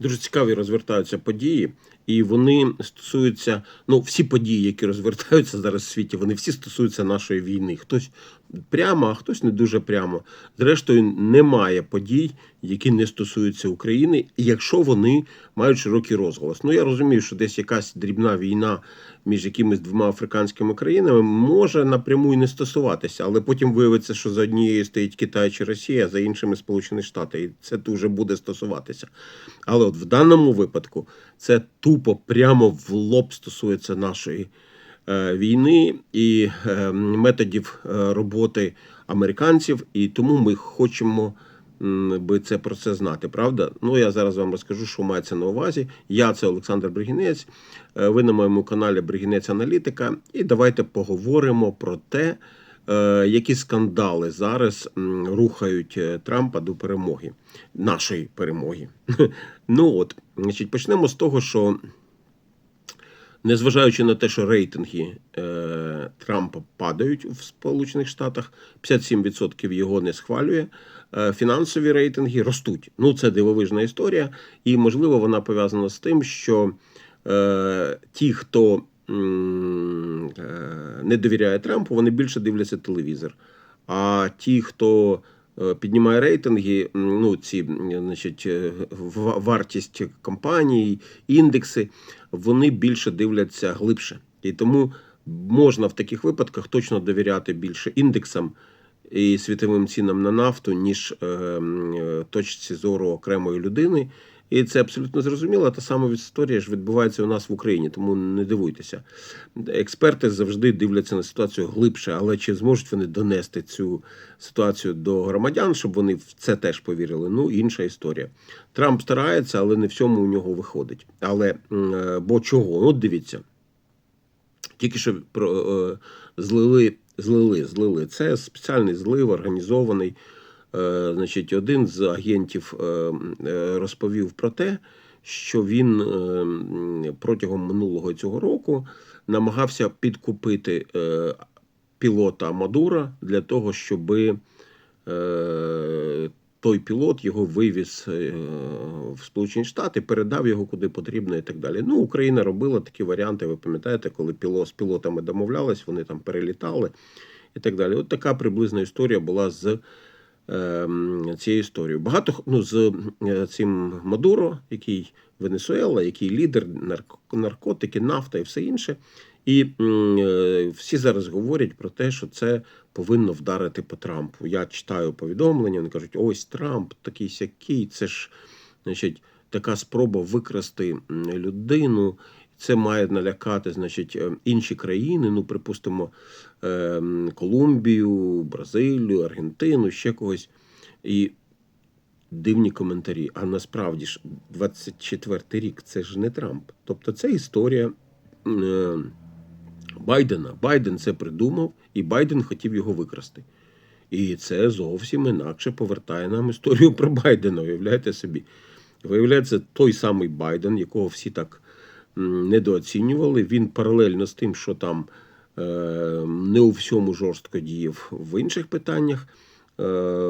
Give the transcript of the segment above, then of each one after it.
дуже цікаві розвертаються події, і вони стосуються, ну, всі події, які розвертаються зараз в світі, вони всі стосуються нашої війни. Хтось прямо, а хтось не дуже прямо. Зрештою, немає подій, які не стосуються України, якщо вони мають широкий розголос. Ну я розумію, що десь якась дрібна війна між якимись двома африканськими країнами може напряму і не стосуватися, але потім виявиться, що за однією стоїть Китай чи Росія, а за іншими Сполучені Штати, і це дуже буде стосуватися. Але от в даному випадку це тупо прямо в лоб стосується нашої е, війни і е, методів е, роботи американців, і тому ми хочемо. Би це про це знати, правда? Ну я зараз вам розкажу, що мається на увазі. Я це Олександр Бригінець. Ви на моєму каналі Бригінець Аналітика. І давайте поговоримо про те, які скандали зараз рухають е, Трампа до перемоги, нашої перемоги. Ну от, значить, почнемо з того, що незважаючи на те, що рейтинги е, Трампа падають в Сполучених Штатах, 57% його не схвалює. е, Фінансові рейтинги ростуть. Ну, це дивовижна історія, і можливо вона пов'язана з тим, що е, ті, хто е, не довіряє Трампу, вони більше дивляться телевізор. А ті, хто е, піднімає рейтинги, ну ці значить, е, вартість компаній, індекси, вони більше дивляться глибше. І тому можна в таких випадках точно довіряти більше індексам і світовим цінам на нафту, ніж е, е, точці зору окремої людини. І це абсолютно зрозуміло. Та сама історія ж відбувається у нас в Україні, тому не дивуйтеся. Експерти завжди дивляться на ситуацію глибше, але чи зможуть вони донести цю ситуацію до громадян, щоб вони в це теж повірили? Ну, інша історія. Трамп старається, але не всьому у нього виходить. Але е, бо чого? От дивіться. Тільки що про е, злили, злили, злили. Це спеціальний злив, організований. Е, Значить, один з агентів е, е, розповів про те, що він протягом минулого цього року намагався підкупити пілота Мадура для того, щоб той пілот його вивіз в Сполучені Штати, передав його куди потрібно і так далі. Ну, Україна робила такі варіанти. Ви пам'ятаєте, коли пілот з пілотами домовлялись, вони там перелітали і так далі. От така приблизна історія була з цією історією. Багато ну, з е, цим Мадуро, який Венесуела, який лідер наркотики, нафта і все інше. І е, всі зараз говорять про те, що це повинно вдарити по Трампу. Я читаю повідомлення, вони кажуть, ось Трамп такий сякий, це ж значить, така спроба викрасти людину. Це має налякати, значить, е, інші країни, ну, припустимо, Колумбію, Бразилію, Аргентину, ще когось. І дивні коментарі. А насправді ж 24-й рік це ж не Трамп. Тобто це історія е, Байдена. Байден це придумав, і Байден хотів його викрасти. І це зовсім інакше повертає нам історію про Байдена. Уявляєте собі. Виявляється, той самий Байден, якого всі так недооцінювали, він паралельно з тим, що там не у всьому жорстко діяв в інших питаннях. е,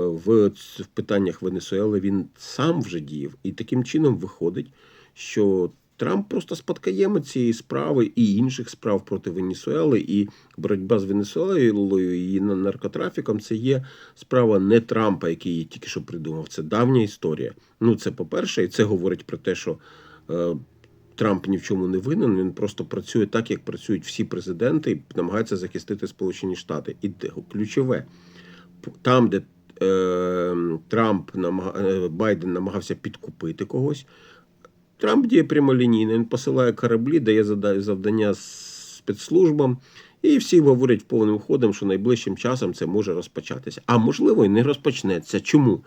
В питаннях Венесуели він сам вже діяв. І таким чином виходить, що Трамп просто спадкоємець цієї справи і інших справ проти Венесуели, і боротьба з Венесуелою і на- наркотрафіком це є справа не Трампа, який її тільки що придумав. Це давня історія. Ну, це по-перше, і це говорить про те, що е, Трамп ні в чому не винен. Він просто працює так, як працюють всі президенти, і намагається захистити Сполучені Штати. І ключове там, де е, Трамп намага- е, Байден намагався підкупити когось. Трамп діє прямолінійно, він посилає кораблі, дає завдання спецслужбам, і всі говорять повним ходом, що найближчим часом це може розпочатися. А можливо, і не розпочнеться. Чому?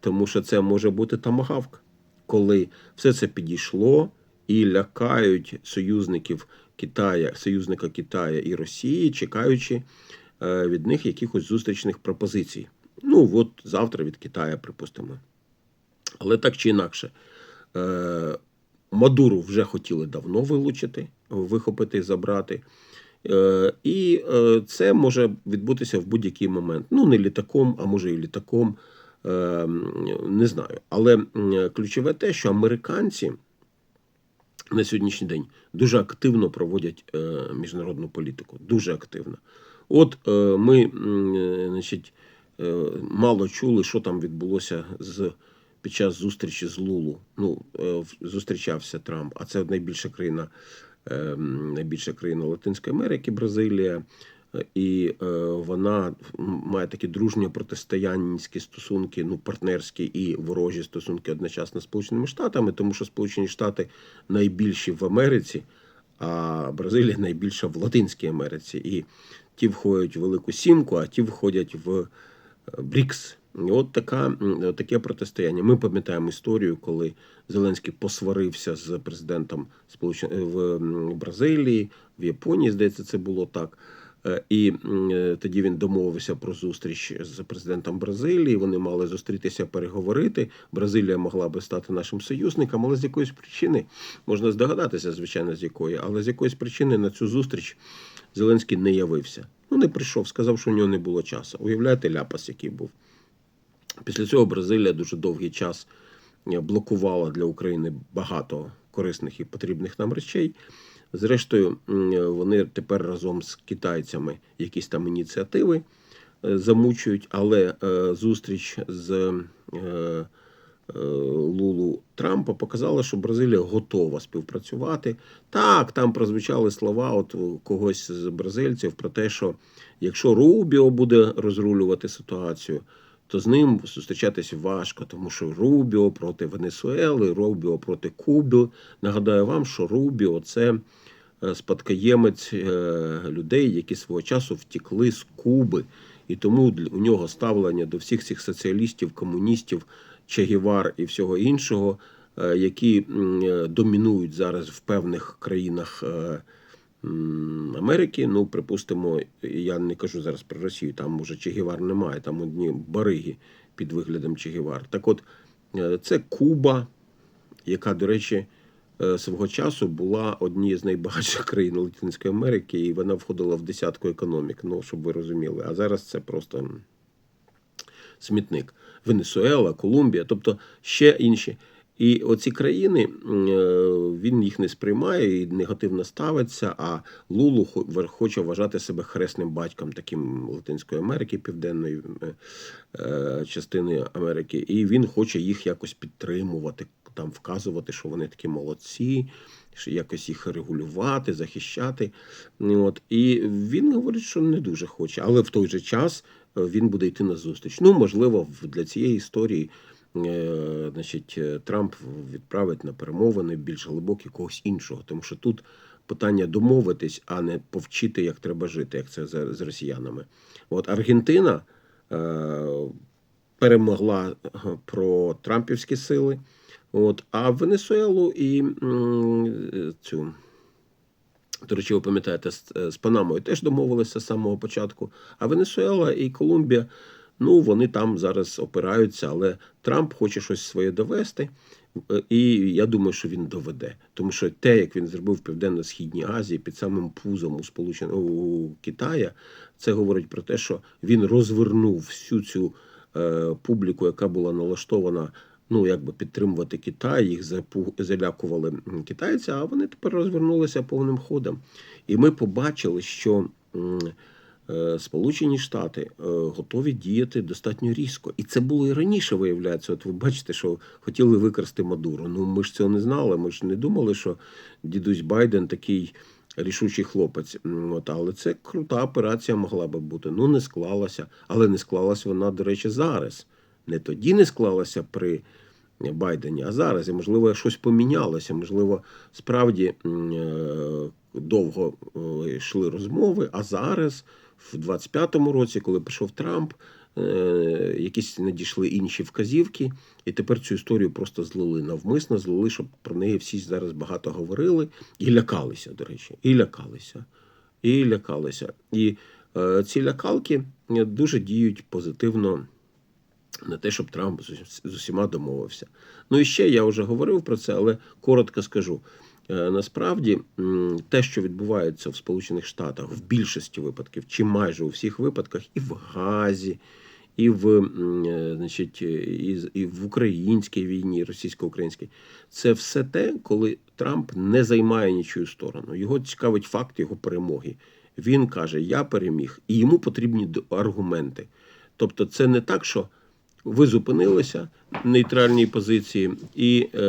Тому що це може бути тамагавка, коли все це підійшло і лякають союзників Китая, союзника Китая і Росії, чекаючи е, від них якихось зустрічних пропозицій. Ну, от завтра від Китая, припустимо. Але так чи інакше, е, Мадуру вже хотіли давно вилучити, вихопити, забрати. Е, І це може відбутися в будь-який момент. Ну, не літаком, а може і літаком. Е, Не знаю. Але ключове те, що американці на сьогоднішній день дуже активно проводять е, міжнародну політику. Дуже активно. От е, ми, е, значить, мало чули, що там відбулося з. Під час зустрічі з Лулу, ну зустрічався Трамп, а це найбільша країна, найбільша країна Латинської Америки, Бразилія, і е, вона має такі дружні протистоянські стосунки, ну партнерські і ворожі стосунки одночасно з Сполученими Штатами, тому що Сполучені Штати найбільші в Америці, а Бразилія найбільша в Латинській Америці. І ті входять в Велику Сімку, а ті входять в е, БРІКС. От така, м, таке протистояння. Ми пам'ятаємо історію, коли Зеленський посварився з президентом в Бразилії, в Японії, здається, це було так. Е, І е, тоді він домовився про зустріч з президентом Бразилії. Вони мали зустрітися, переговорити. Бразилія могла би стати нашим союзником, але з якоїсь причини можна здогадатися, звичайно, з якої, але з якоїсь причини на цю зустріч Зеленський не явився. Ну, не прийшов, сказав, що у нього не було часу. Уявляєте, ляпас, який був. Після цього Бразилія дуже довгий час е, блокувала для України багато корисних і потрібних нам речей. Зрештою, вони тепер разом з китайцями якісь там ініціативи е, замучують, але е, зустріч з е, Лулу Трампа показала, що Бразилія готова співпрацювати. Так, там прозвучали слова от когось з бразильців про те, що якщо Рубіо буде розрулювати ситуацію, то з ним зустрічатись важко, тому що Рубіо проти Венесуели, Рубіо проти Куби. Нагадаю вам, що Рубіо це е, спадкоємець е, людей, які свого часу втікли з Куби. І тому у нього ставлення до всіх цих соціалістів, комуністів, Чегівар і всього іншого, е, які домінують зараз в певних країнах Америки. Ну, припустимо, я не кажу зараз про Росію, там уже Чегівар немає, там одні бариги під виглядом Чегівар. Так от, е, це Куба, яка, до речі, е, свого часу була однією з найбагатших країн Латинської Америки, і вона входила в десятку економік, ну, щоб ви розуміли. А зараз це просто смітник. Венесуела, Колумбія, тобто ще інші. І оці країни е, він їх не сприймає і негативно ставиться. А Лулу хоче вважати себе хресним батьком таким Латинської Америки, південної е, е, частини Америки, і він хоче їх якось підтримувати, там вказувати, що вони такі молодці, що якось їх регулювати, захищати. От і він говорить, що не дуже хоче, але в той же час він буде йти на зустріч. Ну, можливо, для цієї історії. Е, Значить, е, Трамп відправить на перемовини більш глибокі когось іншого, тому що тут питання домовитись, а не повчити, як треба жити, як це з росіянами. От Аргентина е, перемогла про Трампівські сили, от, а Венесуелу і цю. До речі, ви пам'ятаєте, з Панамою теж домовилися з самого початку. А Венесуела і Колумбія, ну вони там зараз опираються, але Трамп хоче щось своє довести. Е, І я думаю, що він доведе. Тому що те, як він зробив в Південно-Східній Азії під самим пузом у Сполучен... у Китая, це говорить про те, що він розвернув всю цю е, публіку, яка була налаштована ну, якби підтримувати Китай, їх запу- залякували китайці, а вони тепер розвернулися повним ходом. І ми побачили, що е, Сполучені Штати е, готові діяти достатньо різко. І це було і раніше, виявляється. От ви бачите, що хотіли викрасти Мадуру. Ну ми ж цього не знали. Ми ж не думали, що дідусь Байден такий рішучий хлопець. От, але це крута операція могла би бути. Ну, не склалася. Але не склалася вона, до речі, зараз. Не тоді не склалася при Байдені, а зараз. І, можливо, щось помінялося. Можливо, справді е, довго е, йшли розмови, а зараз, в 25-му році, коли прийшов Трамп, е, якісь надійшли інші вказівки, і тепер цю історію просто злили навмисно, злили, щоб про неї всі зараз багато говорили і лякалися, до речі, і лякалися, і лякалися. І е, ці лякалки дуже діють позитивно на те, щоб Трамп з усіма домовився. Ну і ще я вже говорив про це, але коротко скажу. Е, Насправді, те, що відбувається в Сполучених Штатах в більшості випадків, чи майже у всіх випадках, і в Газі, і в, е, значить, і, і в українській війні, російсько-українській. Це все те, коли Трамп не займає нічию сторону. Його цікавить факт його перемоги. Він каже: Я переміг, і йому потрібні аргументи. Тобто, це не так, що ви зупинилися в нейтральній позиції, і е,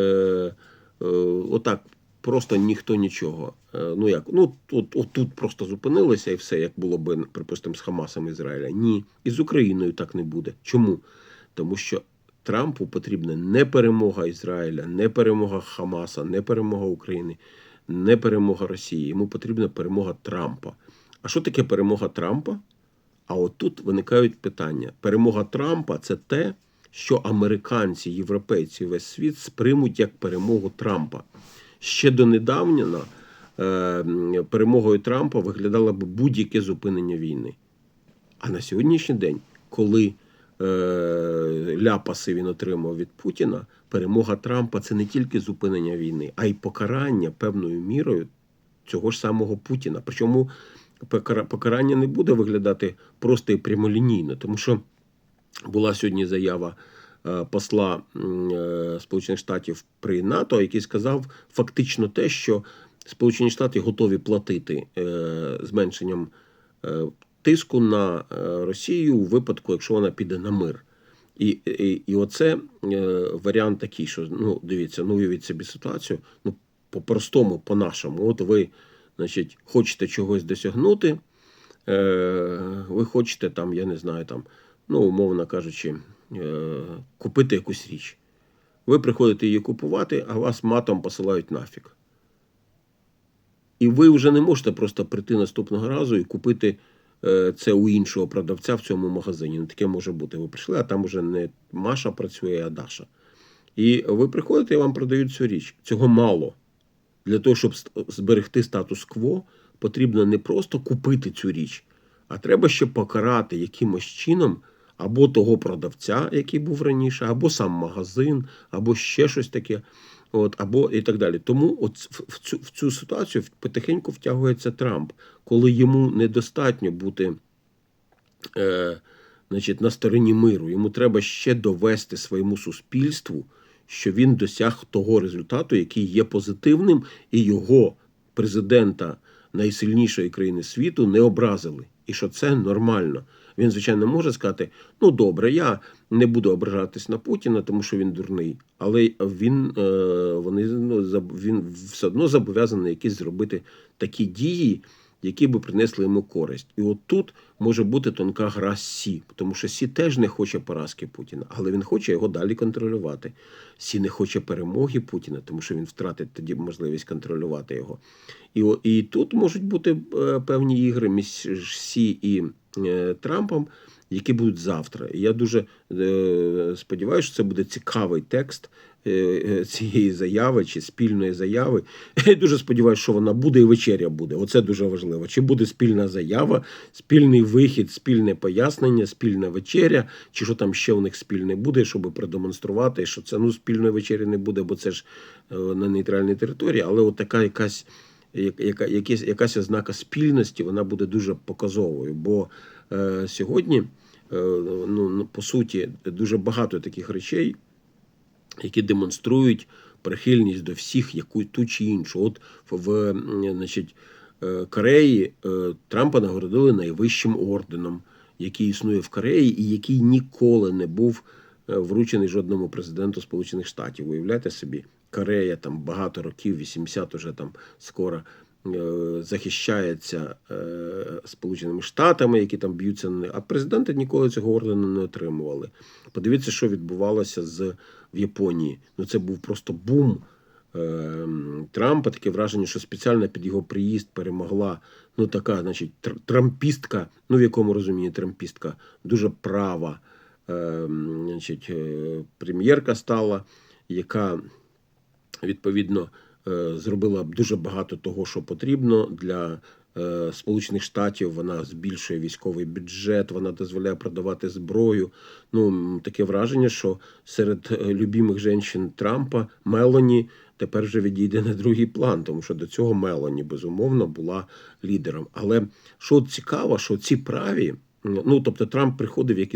е, отак просто ніхто нічого. Е, ну як, ну от, от тут просто зупинилися і все, як було би, припустимо, з Хамасом Ізраїля. Ні, і з Україною так не буде. Чому? Тому що Трампу потрібна не перемога Ізраїля, не перемога Хамаса, не перемога України, не перемога Росії. Йому потрібна перемога Трампа. А що таке перемога Трампа? А от тут виникають питання. Перемога Трампа це те, що американці, європейці, весь світ сприймуть як перемогу Трампа. Ще донедавна е, перемогою Трампа виглядало б будь-яке зупинення війни. А на сьогоднішній день, коли е, ляпаси він отримав від Путіна, перемога Трампа це не тільки зупинення війни, а й покарання певною мірою цього ж самого Путіна. Причому покарання не буде виглядати просто і прямолінійно, тому що була сьогодні заява посла е, Сполучених Штатів при НАТО, який сказав фактично те, що Сполучені Штати готові платити е, зменшенням е, тиску на е, Росію у випадку, якщо вона піде на мир. І, і, і оце е, варіант такий, що ну дивіться, ну уявіть собі ситуацію. Ну, по-простому, по-нашому. От ви, значить, хочете чогось досягнути, е, ви хочете там, я не знаю, там, ну, умовно кажучи, е, купити якусь річ. Ви приходите її купувати, а вас матом посилають нафіг. І ви вже не можете просто прийти наступного разу і купити е, це у іншого продавця в цьому магазині. Ну, таке може бути. Ви прийшли, а там вже не Маша працює, а Даша. І ви приходите і вам продають цю річ. Цього мало. Для того, щоб зберегти статус-кво, потрібно не просто купити цю річ, а треба ще покарати якимось чином або того продавця, який був раніше, або сам магазин, або ще щось таке. От, або і так далі. Тому от в- цю, в цю ситуацію потихеньку втягується Трамп, коли йому недостатньо бути е, значить, на стороні миру. Йому треба ще довести своєму суспільству, що він досяг того результату, який є позитивним, і його президента найсильнішої країни світу не образили. І що це нормально. Він, звичайно, може сказати: ну добре, я не буду ображатись на Путіна, тому що він дурний. Але він, е, вони, ну, він все одно зобов'язаний якісь зробити такі дії, які би принесли йому користь. І от тут може бути тонка гра Сі, тому що Сі теж не хоче поразки Путіна, але він хоче його далі контролювати. Сі не хоче перемоги Путіна, тому що він втратить тоді можливість контролювати його. І, і тут можуть бути е, певні ігри між Сі і Трампом, які будуть завтра. І я дуже е, сподіваюся, що це буде цікавий текст е, е, цієї заяви чи спільної заяви. Я дуже сподіваюся, що вона буде і вечеря буде. Оце дуже важливо. Чи буде спільна заява, спільний вихід, спільне пояснення, спільна вечеря, чи що там ще у них спільне буде, щоб продемонструвати, що це ну спільної вечері не буде, бо це ж е, на нейтральній території, але от така якась. Як- Яка, якась, якась ознака спільності, вона буде дуже показовою. Бо е, сьогодні, е, ну, ну, по суті, дуже багато таких речей, які демонструють прихильність до всіх, яку ту чи іншу. От в значить, е, Кореї е, Трампа нагородили найвищим орденом, який існує в Кореї, і який ніколи не був вручений жодному президенту Сполучених Штатів. Уявляєте собі, Корея там багато років, 80 уже там скоро. е, Захищається е, Сполученими Штатами, які там б'ються а президенти ніколи цього ордену не отримували. Подивіться, що відбувалося з в Японії. Ну це був просто бум е, Трампа. Таке враження, що спеціально під його приїзд перемогла ну така, значить, трампістка. Ну в якому розумінні трампістка дуже права. Е, значить, е, прем'єрка стала, яка відповідно е, зробила дуже багато того, що потрібно для е, Сполучених Штатів. Вона збільшує військовий бюджет, вона дозволяє продавати зброю. Ну таке враження, що серед любимих жінок Трампа Мелоні тепер вже відійде на другий план, тому що до цього Мелоні безумовно була лідером. Але що цікаво, що ці праві Ну, тобто Трамп приходив як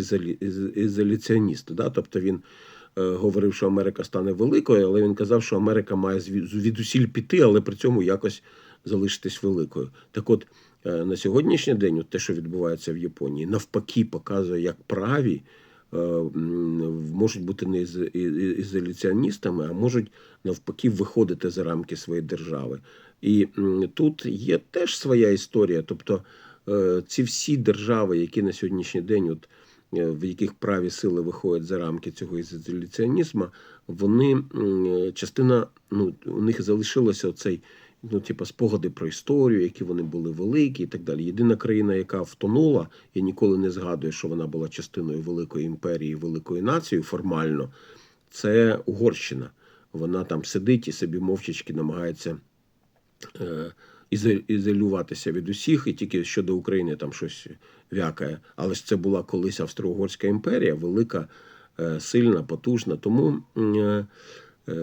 ізоляціоніст. Да? Тобто він е, говорив, що Америка стане великою, але він казав, що Америка має зві- звідусіль піти, але при цьому якось залишитись великою. Так от, е, на сьогоднішній день, от те, що відбувається в Японії, навпаки, показує, як праві е, можуть бути не ізоляціоністами, а можуть навпаки виходити за рамки своєї держави. І тут є теж своя історія. Тобто ці всі держави, які на сьогоднішній день, от, е, в яких праві сили виходять за рамки цього ізоляціонізму, вони частина, ну, у них залишилося оцей. Ну, типу, спогади про історію, які вони були великі і так далі. Єдина країна, яка втонула, я ніколи не згадую, що вона була частиною великої імперії, великої нації формально, це Угорщина. Вона там сидить і собі мовчачки намагається е, ізолюватися від усіх, і тільки щодо України там щось вякає. Але ж це була колись Австро-Угорська імперія, велика, е, сильна, потужна. Тому е, е,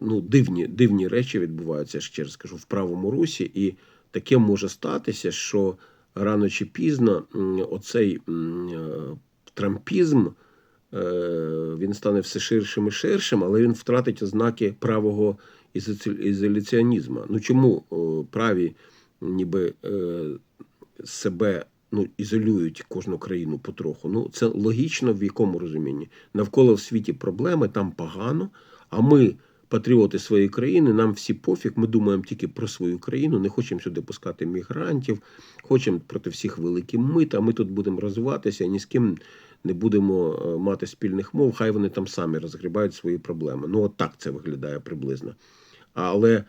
ну, дивні, дивні речі відбуваються, я ще раз скажу, в правому русі, і таке може статися, що рано чи пізно оцей трампізм. Він стане все ширшим і ширшим, але він втратить ознаки правого ізоляціонізму. Ну чому праві ніби е, себе ну, ізолюють кожну країну потроху? Ну це логічно в якому розумінні. Навколо в світі проблеми, там погано, а ми. Патріоти своєї країни, нам всі пофіг, ми думаємо тільки про свою країну, не хочемо сюди пускати мігрантів, хочемо проти всіх великі а ми тут будемо розвиватися, ні з ким не будемо е, мати спільних мов, хай вони там самі розгрібають свої проблеми. Ну, от так це виглядає приблизно. Але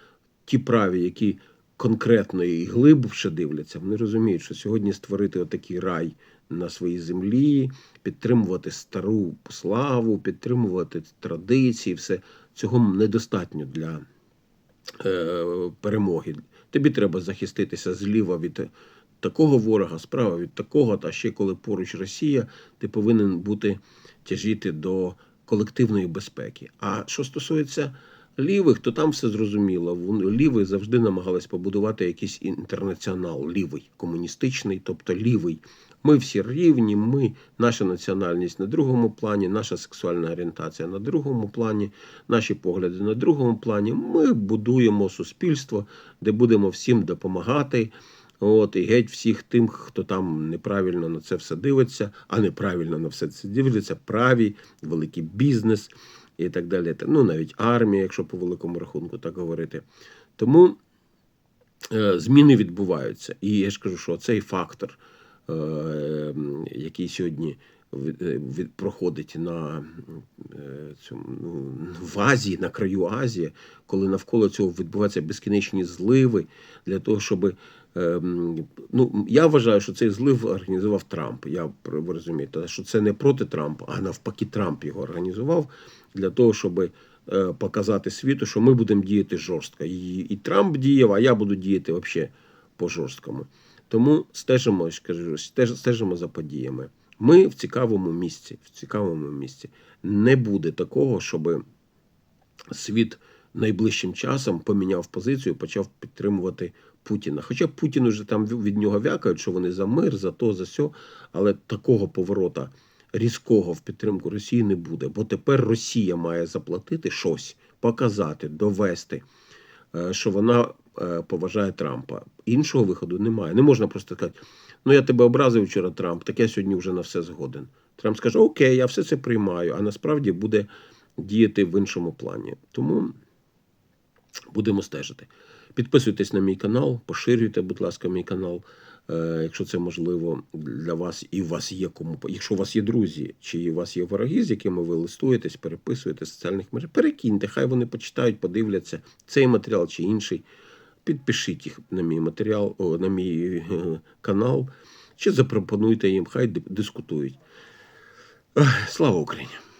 ті праві, які конкретно і глибше дивляться, вони розуміють, що сьогодні створити отакий рай на своїй землі, підтримувати стару славу, підтримувати традиції, все цього недостатньо для е, перемоги. Тобі треба захиститися зліва від такого ворога, справа від такого, та ще коли поруч Росія, ти повинен бути тяжіти до колективної безпеки. А що стосується лівих, то там все зрозуміло. Ліві завжди намагались побудувати якийсь інтернаціонал, лівий, комуністичний, тобто лівий. Ми всі рівні, ми, наша національність на другому плані, наша сексуальна орієнтація на другому плані, наші погляди на другому плані. Ми будуємо суспільство, де будемо всім допомагати. От, і геть всіх тим, хто там неправильно на це все дивиться, а неправильно на все це дивляться, праві, великий бізнес і так далі. Ну, навіть армія, якщо по великому рахунку так говорити. Тому е, зміни відбуваються. І я ж кажу, що цей фактор, е, який сьогодні е, проходить на цьому ну, в Азії, на краю Азії, коли навколо цього відбуваються безкінечні зливи для того, щоб Ем, Ну, я вважаю, що цей злив організував Трамп. Я ви розумієте, що це не проти Трампа, а навпаки, Трамп його організував для того, щоб е, показати світу, що ми будемо діяти жорстко. І, і Трамп діяв, а я буду діяти взагалі по жорсткому. Тому стежимо, кажу, стежимо за подіями. Ми в цікавому місці. В цікавому місці не буде такого, щоб світ найближчим часом поміняв позицію, почав підтримувати Путіна. Хоча Путін уже там від нього вякають, що вони за мир, за то, за сьо, але такого поворота різкого в підтримку Росії не буде. Бо тепер Росія має заплатити щось, показати, довести, е, що вона е, поважає Трампа. Іншого виходу немає. Не можна просто сказати, ну я тебе образив вчора, Трамп, так я сьогодні вже на все згоден. Трамп скаже, окей, я все це приймаю, а насправді буде діяти в іншому плані. Тому будемо стежити. Підписуйтесь на мій канал, поширюйте, будь ласка, мій канал, е, якщо це можливо для вас, і у вас є кому. Якщо у вас є друзі, чи у вас є вороги, з якими ви листуєтесь, переписуєте в соціальних мережах, перекиньте, хай вони почитають, подивляться цей матеріал чи інший. Підпишіть їх на мій матеріал, о, на мій е, канал, чи запропонуйте їм, хай дискутують. Слава Україні!